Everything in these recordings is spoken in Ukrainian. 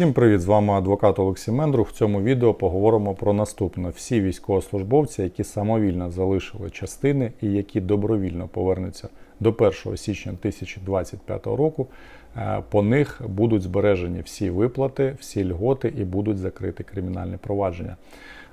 Всім привіт! З вами адвокат Олексій Мендрух. В цьому відео поговоримо про наступне: всі військовослужбовці, які самовільно залишили частини і які добровільно повернуться до 1 січня 2025 року. е, По них будуть збережені всі виплати, всі льготи і будуть закриті кримінальні провадження.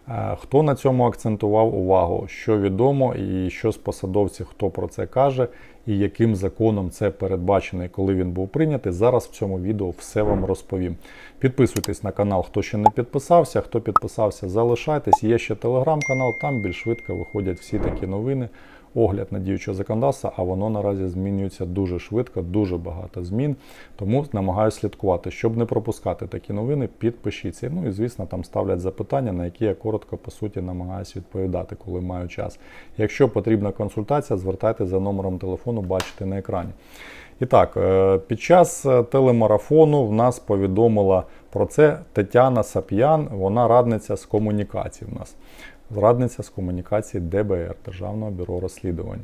Е, Хто на цьому акцентував увагу, що відомо, і що з посадовців, хто про це каже, і яким законом це передбачено, і коли він був прийнятий. Зараз в цьому відео все вам розповім. Підписуйтесь на канал, хто ще не підписався. Хто підписався, залишайтесь. Є ще телеграм-канал, там більш швидко виходять всі такі новини. Огляд на діючого законодавства, а воно наразі змінюється дуже швидко, дуже багато змін. Тому намагаюся слідкувати. Щоб не пропускати такі новини, підпишіться. Ну і звісно, там ставлять запитання, на які я коротко по суті намагаюся відповідати, коли маю час. Якщо потрібна консультація, звертайтеся за номером телефону, бачите на екрані. І так, е, під час е, телемарафону в нас повідомила про це Тетяна Сап'ян, вона радниця з комунікації в нас. Радниця з комунікації ДБР Державного бюро розслідувань.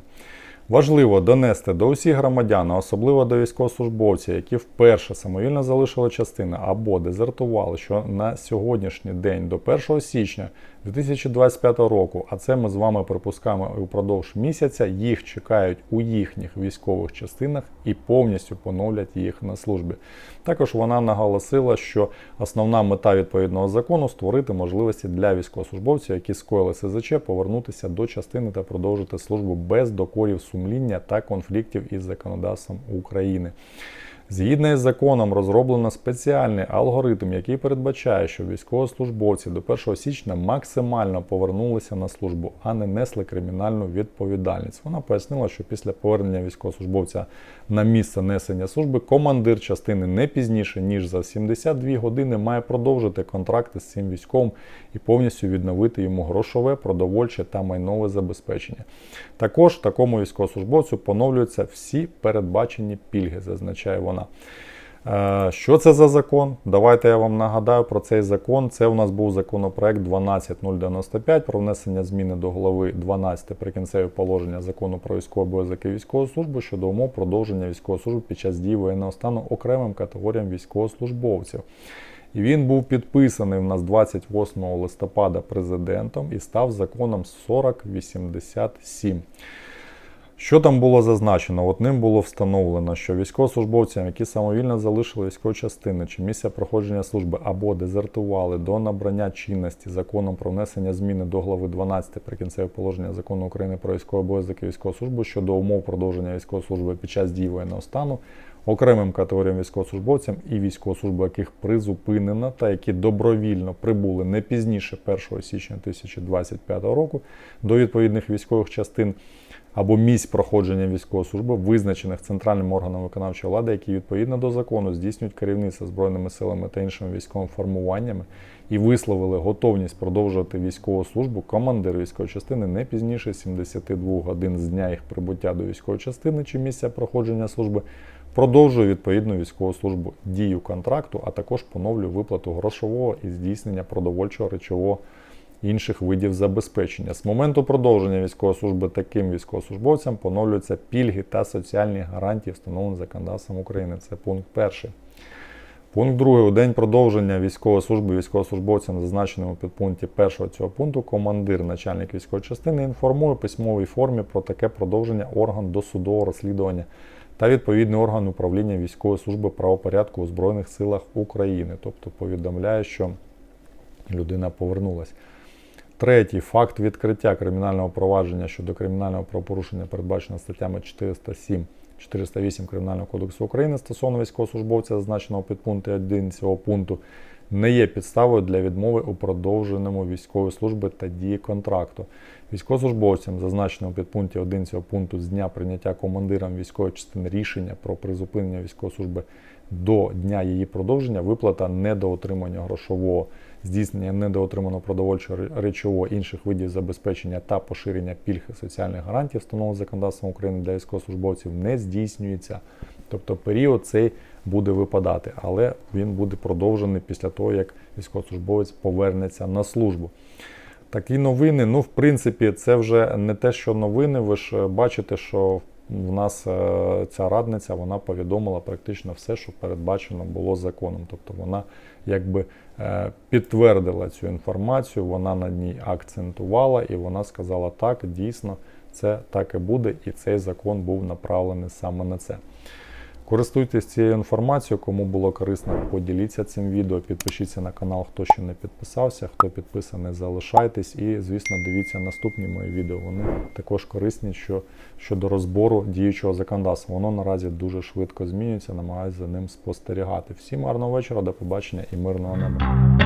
Важливо донести до усіх громадян, особливо до військовослужбовців, які вперше самовільно залишили частини або дезертували, що на сьогоднішній день до 1 січня 2025 року, а це ми з вами припускаємо упродовж місяця, їх чекають у їхніх військових частинах і повністю поновлять їх на службі. Також вона наголосила, що основна мета відповідного закону створити можливості для військовослужбовців, які скоїли СЗЧ, повернутися до частини та продовжити службу без докорів сумління та конфліктів із законодавством України. Згідно із законом розроблено спеціальний алгоритм, який передбачає, що військовослужбовці до 1 січня максимально повернулися на службу, а не несли кримінальну відповідальність. Вона пояснила, що після повернення військовослужбовця на місце несення служби командир частини не пізніше ніж за 72 години має продовжити контракти з цим військовим і повністю відновити йому грошове, продовольче та майнове забезпечення. Також такому військовослужбовцю поновлюються всі передбачені пільги, зазначає вона. Е, Що це за закон? Давайте я вам нагадаю про цей закон. Це у нас був законопроект 12095 про внесення зміни до голови 12 прикінцеві положення закону про військовий обов'язок і військову службу щодо умов продовження військової служби під час дії воєнного стану окремим категоріям військовослужбовців. І він був підписаний в нас 28 листопада президентом і став законом 4087. Що там було зазначено? От ним було встановлено, що військовослужбовцям, які самовільно залишили військові частини чи місця проходження служби або дезертували до набрання чинності законом про внесення зміни до глави 12 прикінцевих положення закону України про військовий обов'язок і військову службу щодо умов продовження військової служби під час дії воєнного стану, окремим категоріям військовослужбовцям і військову службу, яких призупинено та які добровільно прибули не пізніше 1 січня 2025 року до відповідних військових частин або місць проходження військової служби, визначених центральним органом виконавчої влади, які відповідно до закону здійснюють керівництво збройними силами та іншими військовими формуваннями, і висловили готовність продовжувати військову службу командир військової частини не пізніше 72 годин з дня їх прибуття до військової частини чи місця проходження служби. Продовжує відповідну військову службу дію контракту, а також поновлює виплату грошового і здійснення продовольчого речового інших видів забезпечення. З моменту продовження військової служби таким військовослужбовцям поновлюються пільги та соціальні гарантії, встановлені законодавством України. Це пункт перший. Пункт другий. У день продовження військової служби військовослужбовцям, зазначеному у підпункті першого цього пункту, командир, начальник військової частини інформує письмовій формі про таке продовження орган досудового розслідування та відповідний орган управління військової служби правопорядку у Збройних силах України, тобто повідомляє, що людина повернулась. Третій факт відкриття кримінального провадження щодо кримінального правопорушення, передбачено статтями 407 408 Кримінального кодексу України стосовно військовослужбовця, зазначеного під пункті 1 цього пункту, не є підставою для відмови у продовженому військової служби та дії контракту. Військовослужбовцям, зазначеному під пункті 1 цього пункту з дня прийняття командиром військової частини рішення про призупинення військової служби до дня її продовження, виплата недоотримання грошового, здійснення недоотриманого продовольчого речового інших видів забезпечення та поширення пільг і соціальних гарантій, встановлених законодавством України для військовослужбовців, не здійснюється. Тобто період цей буде випадати, але він буде продовжений після того, як військовослужбовець повернеться на службу. Такі новини, ну, в принципі, це вже не те, що новини. Ви ж бачите, що в нас е, ця радниця вона повідомила практично все, що передбачено було законом. Тобто вона якби е, підтвердила цю інформацію, вона на ній акцентувала і вона сказала, так, дійсно, це так і буде, і цей закон був направлений саме на це. Користуйтесь цією інформацією, кому було корисно, поділіться цим відео, підпишіться на канал, хто ще не підписався, хто підписаний, залишайтесь і, звісно, дивіться наступні мої відео. Вони також корисні що, щодо розбору діючого законодавства. Воно наразі дуже швидко змінюється, намагаюся за ним спостерігати. Всім гарного вечора, до побачення і мирного неба.